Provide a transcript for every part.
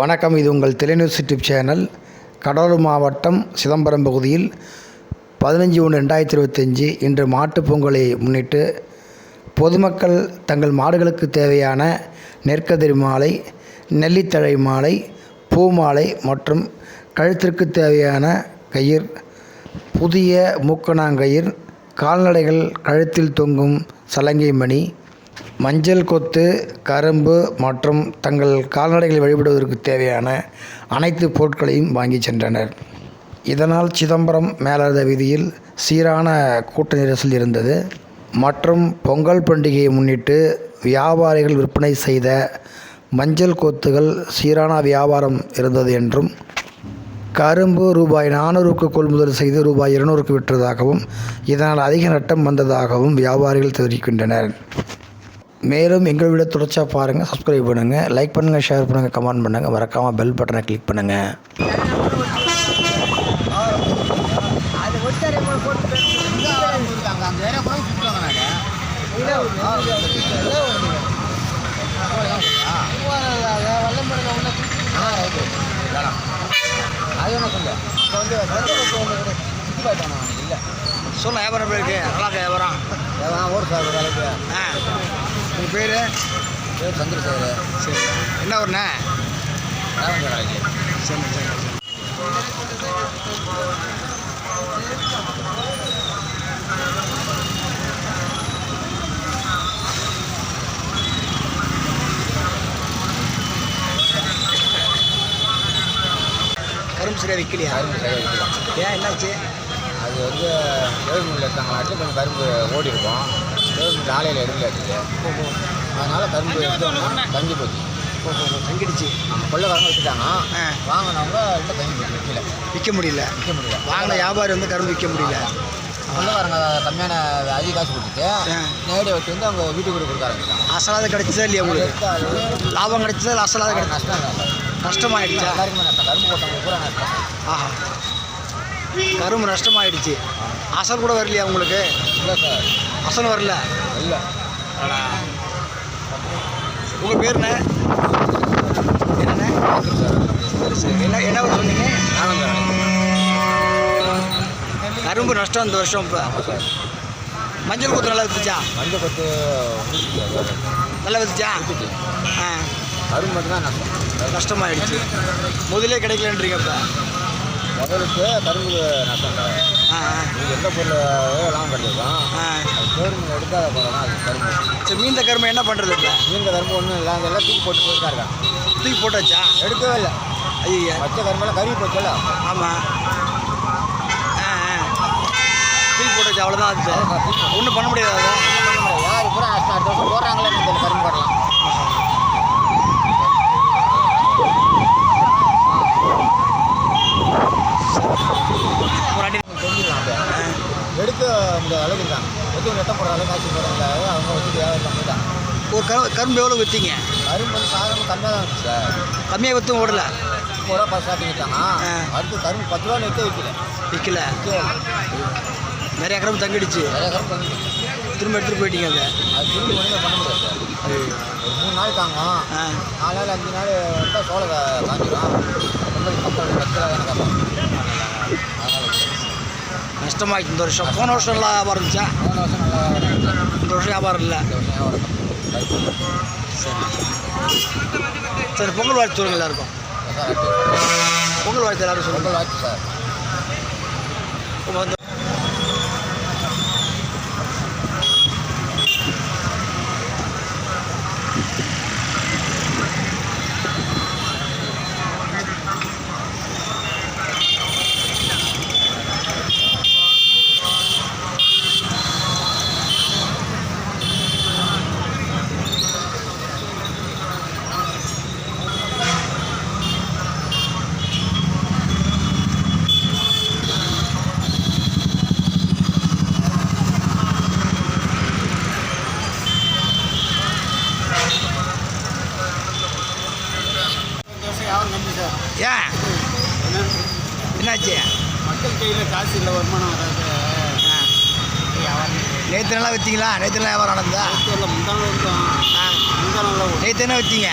வணக்கம் இது உங்கள் தெலிநியூஸ் யூடியூப் சேனல் கடலூர் மாவட்டம் சிதம்பரம் பகுதியில் பதினஞ்சு ஒன்று ரெண்டாயிரத்தி இருபத்தஞ்சி இன்று மாட்டுப் பொங்கலை முன்னிட்டு பொதுமக்கள் தங்கள் மாடுகளுக்கு தேவையான நெற்கதிர் மாலை நெல்லித்தழை மாலை பூ மாலை மற்றும் கழுத்திற்கு தேவையான கயிர் புதிய மூக்கணாங்கயிர் கால்நடைகள் கழுத்தில் தொங்கும் சலங்கை மணி மஞ்சள் கொத்து கரும்பு மற்றும் தங்கள் கால்நடைகளை வழிபடுவதற்கு தேவையான அனைத்து பொருட்களையும் வாங்கி சென்றனர். இதனால் சிதம்பரம் மேலத வீதியில் சீரான கூட்ட நெரிசல் இருந்தது. மற்றும் பொங்கல் பண்டிகையை முன்னிட்டு வியாபாரிகள் விற்பனை செய்த மஞ்சள் கொத்துகள் சீரான வியாபாரம் இருந்தது என்றும் கரும்பு ரூபாய் நானூறுக்கு கொள்முதல் செய்து ரூபாய் இருநூறுக்கு விற்றதாகவும் இதனால் அதிக நட்டம் வந்ததாகவும் வியாபாரிகள் தெரிவிக்கின்றனர். மேலும் எங்கள் வீடியோ தொடர்ச்சியாக பாருங்கள் சப்ஸ்கிரைப் பண்ணுங்கள் லைக் பண்ணுங்கள் ஷேர் பண்ணுங்கள் கமெண்ட் பண்ணுங்கள் மறக்காமல் பெல் பட்டனை கிளிக் பண்ணுங்கள் அது என்ன சொல்ல இல்லை சொல்ல வியாபாரம் எப்படி இருக்கு நல்லா வியாபாரம் ஒரு சார் வேலைக்கு ஆ உங்கள் பேர்? பேர் சந்திரசேகர். சரி. என்ன ஊர்ண்ணே? வேலைக்கு சரி சரி கரும்பு சரியாக விற்கலையா கரும்பு சரியாக வைக்கலாம் ஏன் என்னாச்சு? அது வந்து ஏழுமூலில் எடுத்தாங்களாட்டி கொஞ்சம் கரும்பு ஓடி இருக்கும் ஆலையில் எடுக்கல அதனால் கரும்பு எடுத்தோம்னா தங்கி போச்சு. தங்கிடுச்சு. கொள்ளக்காரங்க வச்சுட்டாங்க ஆ. வாங்கினவங்க இல்லை தங்கி போச்சு கீழே. விற்க முடியல. விற்க முடியல. வாங்கின வியாபாரி வந்து கரும்பு விற்க முடியல. கொள்ளக்காரங்க கம்மியான அதிக காசு கொடுத்துட்டு. நேரடியாக வச்சு வந்து அவங்க வீட்டுக்கு கூட கொடுக்க ஆரம்பிச்சாங்க அசலாத கிடைச்சதா இல்லையா உங்களுக்கு? லாபம் கிடைச்சதா இல்லை அசலாத கிடைச்சா நஷ்டம் நஷ்டமாயிடுச்சா? எல்லாருக்குமே நஷ்டம். கரும்பு போட்டவங்க பூரா நஷ்டம். ஆஹா. கரும்பு நஷ்டமாயிடுச்சு. அசல் கூட வரலையா உங்களுக்கு? இல்லை சார். அசல் வரல. இல்லை. உங்கள் பேர் என்ன? என்ன என்ன சொன்னீங்க? கரும்பு நஷ்டம் இந்த வருஷம் இப்போ. மஞ்சள் கொத்து நல்லா வித்துச்சா? மஞ்சள் கொத்து நல்லா வித்துச்சா. ஆ. கரும்பு மட்டும்தான் நஷ்டம். நஷ்டமாயிடுச்சு. முதலே கிடைக்கலன்றீங்க இப்போ. முதலுக்கு கரும்பு நஷ்டம் எந்த பொருள் ஆ. அது பேருந்து எடுக்காத போகிறோம்னா அது கரும்பு. சரி மீந்த கரும்பு என்ன பண்ணுறது இப்போ? கரும்பு ஒன்றும் இல்லை அதெல்லாம் தூக்கி போட்டு போயிட்டு தான் இருக்காங்க தூக்கி போட்டாச்சா? எடுக்கவே இல்லை. ஐயா பச்சை கரும்பெல்லாம் கருவி போச்சுல்ல. ஆமாம் ஆ ஆ. தூக்கி போட்டாச்சு அவ்வளோதான் அது ஒன்றும் பண்ண முடியாது யார் பூரா அடுத்த வருஷம் போடுறாங்களே இந்த கரும்பு போடலாம் ஒரு அடி தெரிஞ்சிடலாம் அப்போ எடுக்க முடியாத அளவுக்கு இருக்காங்க. எதுவும் நெட்ட போடுற அளவுக்கு காய்ச்சி போடுறாங்க அவங்க வச்சு வியாபாரம் போயிட்டாங்க. ஒரு கரு கரும்பு எவ்வளோ விற்றீங்க கரும்பு வந்து சாதாரண கம்மியாக தான் இருந்துச்சு சார். கம்மியாக விற்றும் ஓடல. முப்பது ரூபா பத்து ஸ்டார்டிங் விற்றாங்க ஆ. அடுத்து கரும்பு பத்து ரூபா நிறுத்த விற்கல விற்கல. நிறைய கரும்பு தங்கிடுச்சு. நிறைய கரும்பு வந்து திரும்ப எடுத்துகிட்டு போயிட்டீங்க அதை அது திரும்பி ஒன்றுமே பண்ண முடியாது சார். ஒரு மூணு நாள் தாங்கும். நாலு நாள் அஞ்சு நாள் விட்டால் சோளை கா- காஞ்சிரும் ரொம்ப கப்பல் பத்து ரூபா எனக்கு அதனால் நஷ்டமாயிடுச்சு இந்த வருஷம். போன வருஷம் நல்லா வியாபாரம் இருந்துச்சா? இந்த வருஷம் வியாபாரம் இல்லை. சரி சரி பொங்கல் வாழ்த்து சொல்லுங்க எல்லாருக்கும். பொங்கல் வாழ்த்து எல்லாரும் சொல்லுங்கள் வாழ்த்து சார் வந்து யாரும் நம்பி சார் ஏன் என்னாச்சு? மக்கள் கையில் காசு இல்லை வருமானம் வராது. நேற்று நல்லா விற்றீங்களா நேற்று நல்லா வியாபாரம் முந்தான வந்தோம் ஆ. முந்தான நேற்று என்ன விற்றீங்க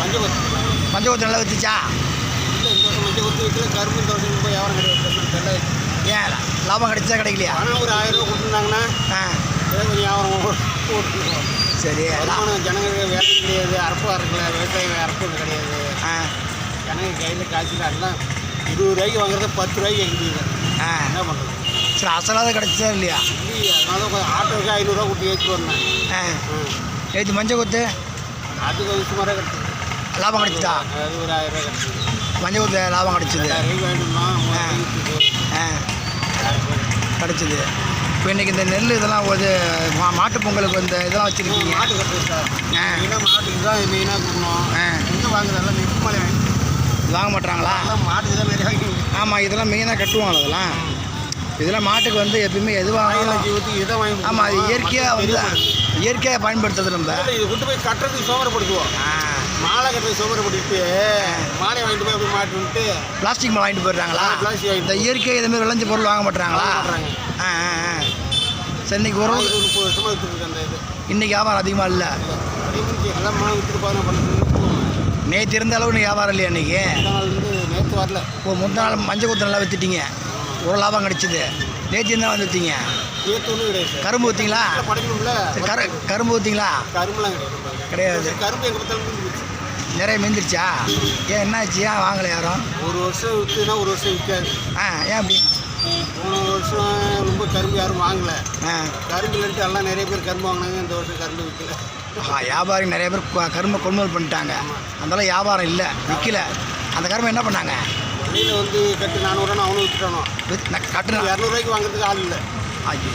பஞ்சபத்து மஞ்சள் கொத்து நல்லா வித்துச்சா? இல்லை இந்த வருஷம் வைக்கல கரும்பு இந்த வருஷம் போய் வியாபாரம் கிடையாது. ஏன்? லாபம் கிடைச்சா கிடைக்கலையா? ஆனால் ஒரு ஆயிரம் ரூபா கொடுத்துருந்தாங்கன்னா கொஞ்சம் வியாபாரம் சரி வருமானம் ஜனங்களுக்கு வேலை கிடையாது அரப்பு அறுக்கல விவசாயம் அரப்பு கிடையாது. ஜனங்க கையில் காய்ச்சல் எல்லாம் இருபது ரூபாய்க்கு வாங்குறது பத்து ரூபாய்க்கு எங்களுக்கு ஆ. என்ன பண்ணுறது சரி அசலாவது கிடைச்சதா இல்லையா? இல்லையே அதனால கொஞ்சம் ஆட்டோவுக்கு ஐநூறுரூவா கொடுத்து ஏற்றி வந்தேன். ஆ. ம். நேற்று மஞ்சள் கொத்து? அதுக்கு ஒரு சுமாராக கிடச்சிது. லாபம் கிடைச்சதா? அது ஒரு ஆயிரம் ரூபாய் கிடச்சிது. மஞ்சள் கொத்து லாபம் கிடைச்சது. மூணாயிரத்தி ஆ. கிடைச்சது. இப்போ இன்றைக்கி இந்த நெல் இதெல்லாம் ஒரு மா மாட்டுப் பொங்கலுக்கு இந்த இதெல்லாம் வச்சுருக்கீங்க. மாட்டு கட்டுறது சார். ஆ. மெயினாக மாட்டுக்கு தான் மெயினாக கொடுக்கணும். ஆ. எங்கே வாங்குறதெல்லாம் நெட்டு மலை வாங்கி வாங்க அதெல்லாம் மாட்டுக்கு தான் ஆமாம் இதெல்லாம் மெயினாக கட்டுவாங்க அதெல்லாம். இதெல்லாம் மாட்டுக்கு வந்து எப்பயுமே எதுவாக ஆமாம் அது. இயற்கையாக வந்து. இயற்கையாக பயன்படுத்துறது நம்ம. இது கொண்டு போய் கட்டுறதுக்கு சோமரப்படுத்துவோம் மாலை கட்டுறது சோமரப்படுத்திட்டு மாலை வாங்கிட்டு போய் அப்படி மாட்டு பிளாஸ்டிக் மாலை வாங்கிட்டு போயிடுறாங்களா? பிளாஸ்டிக் இந்த இயற்கை இதுமாரி விளைஞ்ச பொருள் வாங்க மாட்றாங்க. ஆ ஒரு ஒரு முப்பது வருஷமாக அந்த இது. இன்னைக்கு வியாபாரம் அதிகமாக இல்லை? எல்லாம் மனம் விற்றுட்டு பாருங்க பண்ணுறது நேற்று இருந்த அளவு வியாபாரம் இல்லையா வந்து நேற்று வரல இப்போ முந்தின நாள் மஞ்சள் கொத்து நல்லா வித்துட்டீங்க. ஒரு லாபம் கிடைச்சிது. நேற்று என்ன வந்து விற்றீங்க கரும்பு ஊற்றிங்களா கரு கரும்பு ஊற்றிங்களா கரும்புலாம் கிடையாது. நிறைய மிந்திருச்சா? ஏன் என்னாச்சு? ஏன் வாங்கலை யாரும்? ஒரு வருஷம் விற்றுனா ஒரு வருஷம் விற்காது ஆ ஏன் அப்படி? போன வருஷம் ரொம்ப கரும்பு யாரும் வாங்கல. ஆ. கரும்பு இல்லைன்ட்டு எல்லாம் நிறைய பேர் கரும்பு வாங்கினாங்க. இந்த வருஷம் கரும்பு விற்கல வியாபாரி நிறைய பேர் கரும்பை கொள்முதல் பண்ணிட்டாங்க. அதனால வியாபாரம் இல்லை விற்கல அந்த கரும்பை என்ன பண்ணாங்க? வெளியில் வந்து கட்டு நானூறுரூவா அவனும் விற்றுட்டானோ கட்டு இரநூறுவாய்க்கு வாங்குறதுக்கு ஆள் இல்லை. ஐயோ.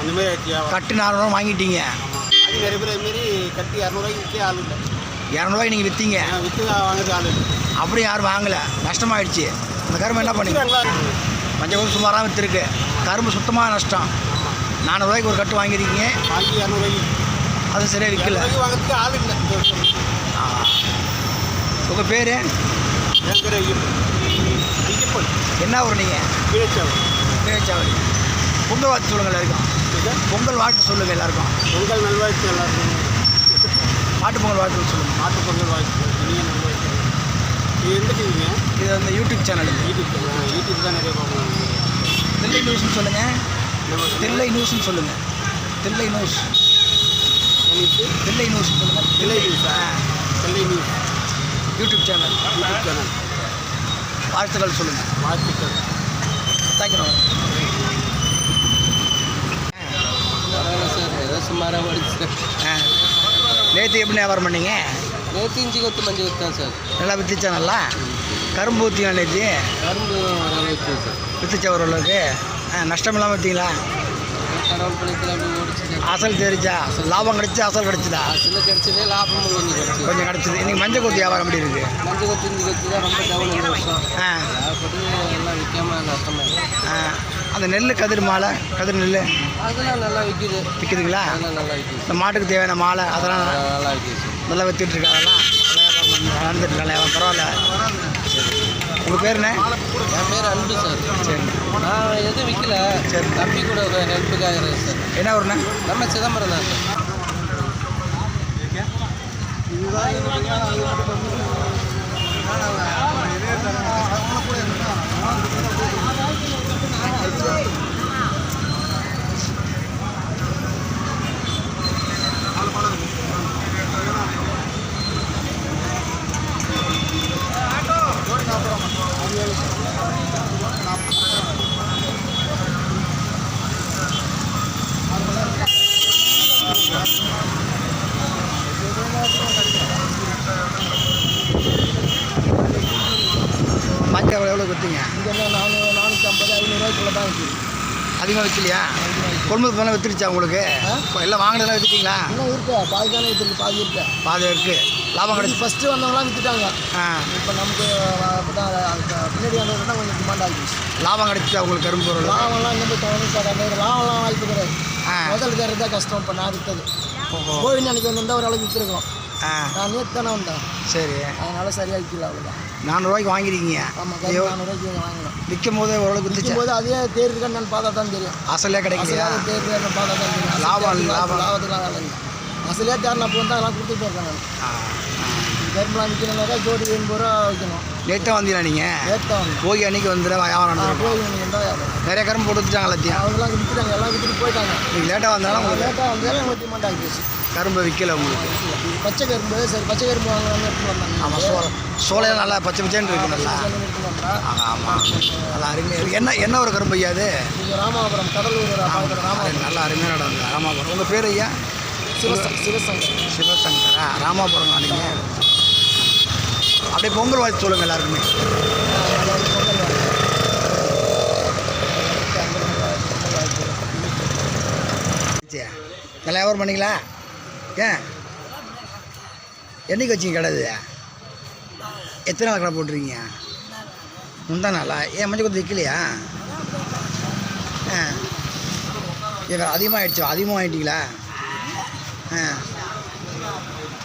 அந்த மாதிரி ஆச்சு கட்டு நானூறுவா வாங்கிட்டீங்க. அது நிறைய பேர் அதுமாரி கட்டி இரநூறுவாய்க்கு விற்க ஆள் இல்லை. இரநூறுவாய்க்கு நீங்கள் விற்றீங்க விற்று வாங்குறதுக்கு ஆள் இல்லை. அப்படியும் யாரும் வாங்கலை. நஷ்டமாயிடுச்சு. அந்த கரும்பு என்ன பண்ணீங்க? கொத்து சுமாராக விற்றுருக்கு கரும்பு சுத்தமாக நஷ்டம். நானூறுரூவாய்க்கு ஒரு கட்டு வாங்கியிருக்கீங்க. வாங்கி இரநூறுவாய்க்கு அது சரியாக விற்கல வாங்குறதுக்கு ஆள் இல்லை. உங்கள் பேர்? என் பேர் ஐயப்பன். என்ன ஊர் நீங்கள் கீழச்சாவல் பேச்சாவடி பொங்கல் வாழ்த்து சொல்லுங்கள் எல்லாருக்கும். பொங்கல் வாழ்த்து சொல்லுங்கள் எல்லாருக்கும். பொங்கல் நல்வாழ்த்து எல்லாருக்கும். மாட்டு பொங்கல் வாழ்த்து சொல்லுங்கள் மாட்டு பொங்கல் வாழ்த்து இனிய நல்வாழ்த்து இது எந்த டிவிங்க இது வந்து யூடியூப் சேனல் யூடியூப் தான் யூடியூப் தான் நிறைய பார்க்கணும். தில்லை நியூஸ்னு சொல்லுங்கள் தில்லை நியூஸ்னு சொல்லுங்கள் தில்லை நியூஸ். நியூஸ் தில்லை நியூஸ்னு சொல்லுங்கள் தில்லை நியூஸ் செல்லை news YouTube channel YouTube channel வாழ்த்துக்கள் சொல்லுங்கள் வாழ்த்துக்கள். தேங்க்யூ சார் ஏதோ சுமாராக ஆ. நேற்று எப்படி வியாபாரம் பண்ணீங்க? நேற்று இஞ்சி கொத்து மஞ்சள் கொத்து தான் சார் நல்லா வித்துச்சா நல்லா கரும்பு ஊற்றிங்களா நேற்று கரும்பு ஓரளவுக்கு சார் வித்துச்சா ஓரளவுக்கு? ஆ நஷ்டம் இல்லாமல் விற்றீங்களா கடவுள் பணியத்தில் அப்படி ஓடிச்சு சார் அசல் தெரிச்சா லாபம் கிடைச்சா அசல் கிடைச்சதா? அசில் கிடச்சதே லாபமும் கொஞ்சம் கிடச்சிது. கொஞ்சம் கிடைச்சது. இன்னைக்கு மஞ்சள் கொத்து வியாபாரம் எப்படி இருக்கு? மஞ்சள் கொத்து இஞ்சி கொத்து தான் ரொம்ப டவுன் இந்த வருஷம். ஆ. எல்லாம் விற்காம நஷ்டமாயிடும் ஆ, அந்த நெல் கதிர் மாலை கதிர் நெல் அதெல்லாம் நல்லா விற்கிது விற்குதுங்களா அதெல்லாம் நல்லா விற்கிது இந்த மாட்டுக்கு தேவையான மாலை அதெல்லாம் நல்லா விற்கிது நல்லா வித்துட்டு இருக்கு அதெல்லாம் நல்லா வியாபாரம் நடந்துட்டு பரவாயில்ல. உங்கள் பேர் என்ன? என் பேர் அன்பு சார். சரி நான் எதுவும் விற்கல சரி. தம்பி கூட ஒரு ஹெல்ப்புக்காக இருக்கேன் சார். என்ன ஊருண்ணா? நம்ம சிதம்பரம் தான் சார். மஞ்சள் எவ்வளோ விற்றீங்க இங்கே நானூறு நானூற்றி ஐம்பது ஐநூறுரூவாய்க்குள்ள தான் இருக்குது அதிகமாக விற்கலையா கொள்முதல் பண்ண வித்துருச்சா உங்களுக்கு? எல்லாம் வாங்கினதெல்லாம் வித்துட்டீங்களா? இன்னும் இருக்கு. பாதி தானே இருக்கு பாதி இருக்கு. பாதி இருக்கு. லாபம் கிடைச்சி ஃபஸ்ட்டு வந்தவங்களாம் விற்றுட்டாங்க ஆ. இப்போ நமக்கு தான் பின்னாடி வந்தவங்க கொஞ்சம் டிமாண்ட் ஆகிடுச்சு லாபம் கிடைச்சிட்டா உங்களுக்கு கரும்பு பொருள்? லாபம்லாம் இன்னும் சார்? அந்த லாபம்லாம் வாய்ப்பு கிடையாது. முதல் தான் கஷ்டம் இப்போ நான் விற்றது கோவில் அன்னைக்கு வந்திருந்தா ஓரளவுக்கு விற்றுருக்கோம் ஆ நான் நேற்று தானே வந்தேன். சரி. அதனால சரியாக விற்கல அவ்வளோதான் நானூறுரூவாய்க்கு வாங்கிருக்கீங்க ஆமாம் கரும்பு நானூறுரூவாய்க்கு வாங்கலாம் விற்கும் போது ஓரளவுக்கு விற்கும் போது அதே தேர் இருக்கான்னு பார்த்தா தான் தெரியும். அசலே கிடைக்கலையா? அசலாக தேர் பார்த்தா தான் தெரியும். லாபம் லாபம். லாபத்துக்குலாம் அசலே தேர்னப்போ வந்து எல்லாம் கொடுத்துட்டு இருக்காங்க கரும்புலாம் விற்கணும்னாக்கா ஜோடி எண்பது ரூபா வைக்கணும். நேற்று வந்தீங்களா நீங்கள் தான் வந்து போகி அன்னைக்கு வந்துட வியாபாரம் எந்த வியாபாரம். நிறைய கரும்பு போட்டு வச்சுட்டாங்க எல்லாத்தையும் அவங்களாம் விற்கிறாங்க எல்லாம் விற்றுட்டு போயிட்டாங்க. நீங்கள் லேட்டாக வந்தாலும் உங்களுக்கு லேட்டாக வந்தாலும் நூற்றி மண்டை ஆகிடுச்சு கரும்பு விற்கல உங்களுக்கு. பச்சை கரும்பு சரி பச்சை கரும்பு வாங்கலாம்னு எடுத்துட்டு வந்தாங்க. ஆமாம் சோள சோளையெல்லாம் நல்லா பச்சை பச்சைன்னு இருக்கு நல்லா. ஆமாம் நல்லா அருமையாக என்ன என்ன ஒரு கரும்பு ஐயா அது? ராமாபுரம் கடலூர் ராமாபுரம். நல்லா அருமையாக நடந்தது. ராமாபுரம். உங்கள் பேர் ஐயா? சிவசங் சிவசங்கர் சிவசங்கரா? ராமாபுரம் நீங்கள் அப்படியே பொங்கல் வாழ்த்து சொல்லுங்கள் எல்லாருக்குமே. சரி நல்லா வியாபாரம் பண்ணிங்களா? ஏன் என்னைக்கு வச்சிங்க கிடையாது எத்தனை நாள் கடை போட்டுருக்கீங்க? முந்தா நாளா? ஏன் மஞ்சள் கொஞ்சம் விற்கலையா ஆ இவர் அதிகமாக ஆகிடுச்சோ அதிகமாக ஆகிட்டீங்களா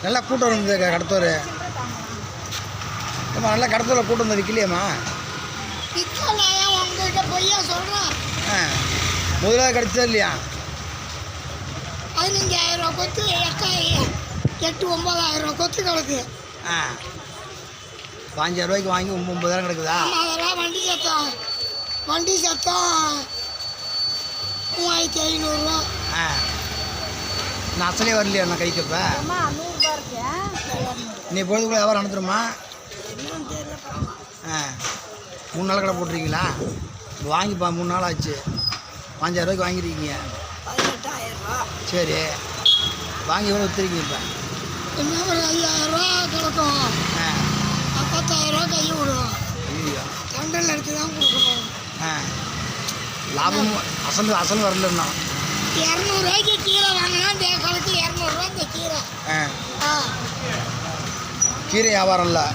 நல்லா கூட்டம் இருந்தது கடத்தூர். ஏம்மா நல்லா கடத்தூரில் கூட்டம் வந்து விற்கலையாம்மா விற்கலையா உங்ககிட்ட பொய்யா சொல்கிறேன் ஆ முதலாவது கிடச்சதா இல்லையா? பதினஞ்சாயிரம் கொத்து எட்டு ஒம்பதாயிரம் கொத்து கிடக்கு ஆ பாஞ்சாயிரம் ரூபாய்க்கு வாங்கி ஒம்பது ஒம்பதாயிரம் கிடக்குதா? அதெல்லாம் வண்டி சத்தம். வண்டி சத்தம். மூவாயிரத்தி ஐநூறுரூவா ஆ. நான் அசலே வரலையா நான் கைக்கு இப்போ நீ பொழுதுக்குள்ள வியாபாரம் நடத்துருமா ஆ மூணு நாள் கடை போட்டிருக்கீங்களா? வாங்கிப்பா மூணு நாள் ஆச்சு. பாஞ்சாயிரம் ரூபாய்க்கு வாங்கியிருக்கீங்க ரூபா. சரி வாங்கி எவ்வளோ விற்றுருக்கீங்க இப்போ? ஒரு ஐயாயிரம் ரூபா கிடக்கும். ரூபா கை விடும் ஐயோ. தொண்டல் எடுத்து தான் கொடுக்கணும். ஆ. லாபம் அசல் அசல் வரலன்னா. இரநூறுவாய்க்கு கீரை வாங்கினா இந்த காலத்து இரநூறுவா இந்த கீரை. ஆ. கீரை வியாபாரம் இல்லை.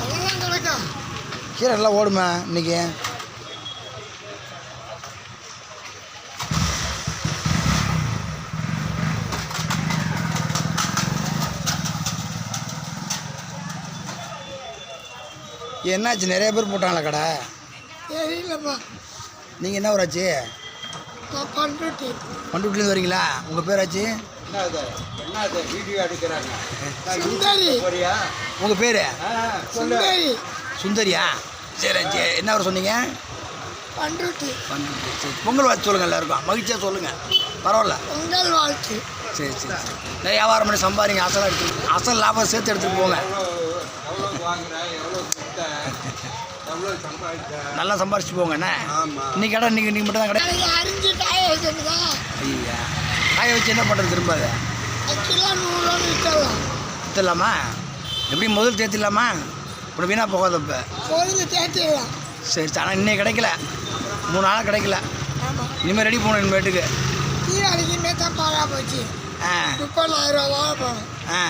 அதெல்லாம் கிடக்கும் கீரை எல்லாம் ஓடுமே இன்னைக்கு. என்னாச்சு? நிறைய பேர் போட்டாங்களா கடை? தெரியலப்பா. நீங்கள் என்ன ஊராச்சு? நான் பண்ணிட்டு பண்டுட்டிலேருந்து வரீங்களா? உங்கள் பேராச்சு? என்னது? என்னது? வீடியோ எடுக்கிறாங்க. சுந்தரி. போறியா? உங்கள் பேர்? சுந்தரி. சுந்தரியா? சரி சரி. என்ன ஊர் சொன்னீங்க? பண்ருட்டி சரி பொங்கல் வாழ்த்து சொல்லுங்கள் எல்லாருக்கும். மகிழ்ச்சியாக சொல்லுங்கள் பரவாயில்ல. பொங்கல் வாழ்த்து. சரி சரி சரி. நிறைய வியாபாரம் பண்ணி சம்பாதிங்க. அசலாக எடுத்து அசல் லாபம் சேர்த்து எடுத்துகிட்டு போங்க எவ்வளோ வாங்குற எவ்வளோ கொடுத்த எவ்வளோ சம்பாதிச்ச நல்லா சம்பாரிச்சு போங்க என்ன. இன்னைக்கு கடை இன்னைக்கு இன்னைக்கு மட்டும் தான் கடை ஐயா. காய வச்சு என்ன பண்ணுறது திரும்ப அதை வித்துடலாமா. எப்படி முதல் தேத்திடலாமா? இப்படி வீணாக போகாத இப்போ. தேர்த்திடலாம் சரி சரி. ஆனால் இன்னைக்கு கிடைக்கல. மூணு நாளாக கிடைக்கல. இனிமேல் ரெடி போகணும் இனிமேட்டுக்கு. தீபாவளிக்குமே தான் பாழா போச்சு. ஆ. முப்பதாயிரம் ரூபா வாழைப்பழம் ஆ.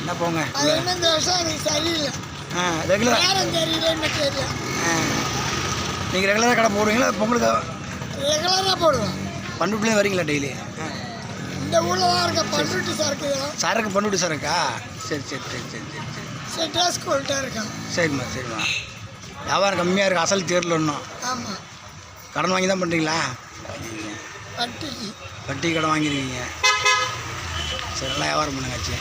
என்ன போங்க? இந்த வருஷம் எனக்கு சரியில்லை. ஆ ரெகுலர் ஆ. நீங்கள் ரெகுலராக கடை போடுவீங்களா? பொங்கலுக்கு? ரெகுலராக போடுவேன். பண்ருட்டிலேருந்து வரீங்களா டெய்லி ஆ. இந்த ஊரில் தான் இருக்க. பண்ருட்டி சரக்கு சரக்கு பண்ருட்டி சரக்கா சரி சரி சரி சரி சரி சரி. செட்டா ஸ்கூல்கிட்ட இருக்கேன் சரிம்மா சரிம்மா. வியாபாரம் கம்மியாக இருக்குது அசல் தேரில் இன்னும். ஆமாம் கடன் வாங்கி தான் பண்ணுறீங்களா வட்டிக்கு வட்டி கடன் வாங்கியிருக்கீங்க. சரி நல்லா வியாபாரம் பண்ணுங்க ஆச்சு.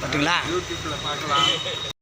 பட்டுங்களா? யூடியூப்பில் பார்க்கலாம்.